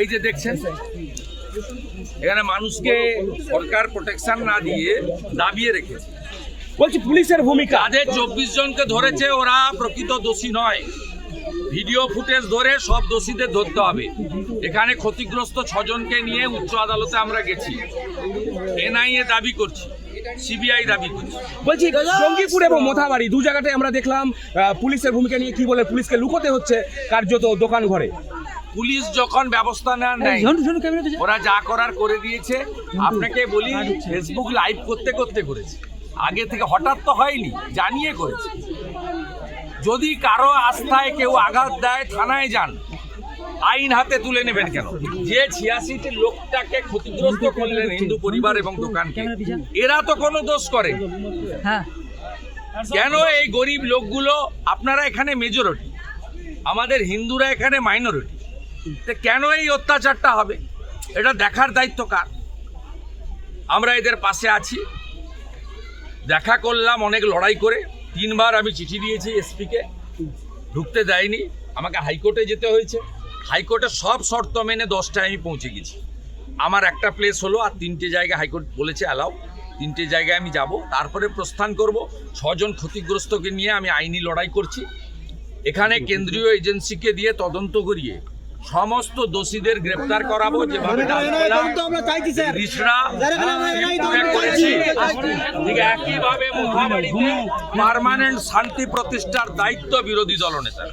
এই যে দেখছেন এখানে মানুষকে সরকার প্রোটেকশন না দিয়ে দাবিয়ে রেখেছে। বলছি পুলিশের ভূমিকা। তাদের চব্বিশ জনকে ধরেছে ওরা প্রকৃত দোষী নয়। ভিডিও ফুটেজ ধরে সব দোষীদের ধরতে হবে। এখানে ক্ষতিগ্রস্ত ছজনকে নিয়ে উচ্চ আদালতে আমরা গেছি। এনআইএ দাবি করছি সিবিআই দাবি করছি। বলছি জঙ্গিপুর এবং মোথাবাড়ি দু জায়গাতে আমরা দেখলাম পুলিশের ভূমিকা নিয়ে কি বলে পুলিশকে লুকোতে হচ্ছে কার্যত দোকান ঘরে। পুলিশ যখন ব্যবস্থা নেন ওরা যা করার করে দিয়েছে। আপনাকে বলি ফেসবুক লাইভ করতে করতে করেছে। আগে থেকে হঠাৎ তো হয়নি জানিয়ে করেছে। যদি কারও আস্থায় কেউ আঘাত দেয় থানায় যান। আইন হাতে তুলে নেবেন কেন? যে ছিয়াশিটি লোকটাকে ক্ষতিগ্রস্ত করলেন হিন্দু পরিবার এবং দোকানকে এরা তো কোনো দোষ করে। কেন এই গরিব লোকগুলো? আপনারা এখানে মেজরিটি আমাদের হিন্দুরা এখানে মাইনরিটি কেন এই অত্যাচারটা হবে? এটা দেখার দায়িত্ব কার? আমরা এদের পাশে আছি। দেখা করলাম অনেক লড়াই করে। তিনবার আমি চিঠি দিয়েছি এসপিকে। ঢুকতে দেয়নি। আমাকে হাইকোর্টে যেতে হয়েছে। হাইকোর্টে সব শর্ত মেনে দশটায় আমি পৌঁছে গেছি। আমার একটা প্লেস হলো আর তিনটে জায়গায় হাইকোর্ট বলেছে অ্যালাউ তিনটে জায়গায় আমি যাব। তারপরে প্রস্থান করব। ছজন ক্ষতিগ্রস্তকে নিয়ে আমি আইনি লড়াই করছি। এখানে কেন্দ্রীয় এজেন্সিকে দিয়ে তদন্ত করিয়ে সমস্ত দোষীদের গ্রেফতার করাবো যেভাবে একইভাবে পার্মানেন্ট শান্তি প্রতিষ্ঠার দায়িত্ব বিরোধী দলনেতার